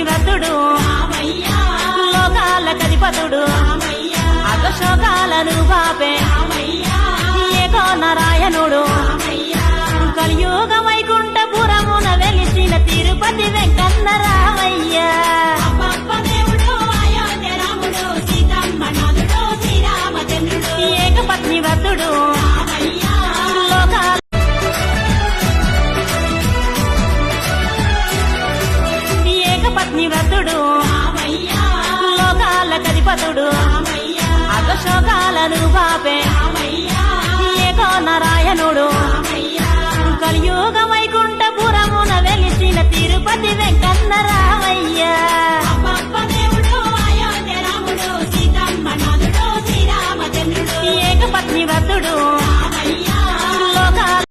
మహిరతుడు లోకాల కధిపతుడు అగశోకాలను పాపే ఏకో నారాయణుడు కలియుగ వైకుంఠపురమున వెలిసిన తిరుపతి వెంకన్న రామయ్య ఏకపత్ని వ్రతుడు రథుడు లోకాల కధిపతుడు అగశోకాల నిరుపాపే ఏకో నారాయణుడు కలియుగ వైకుంఠపురమున వెలిసిన తిరుపతి వెంకన్న రామయ్యా ఏకపత్ని వ్రతుడు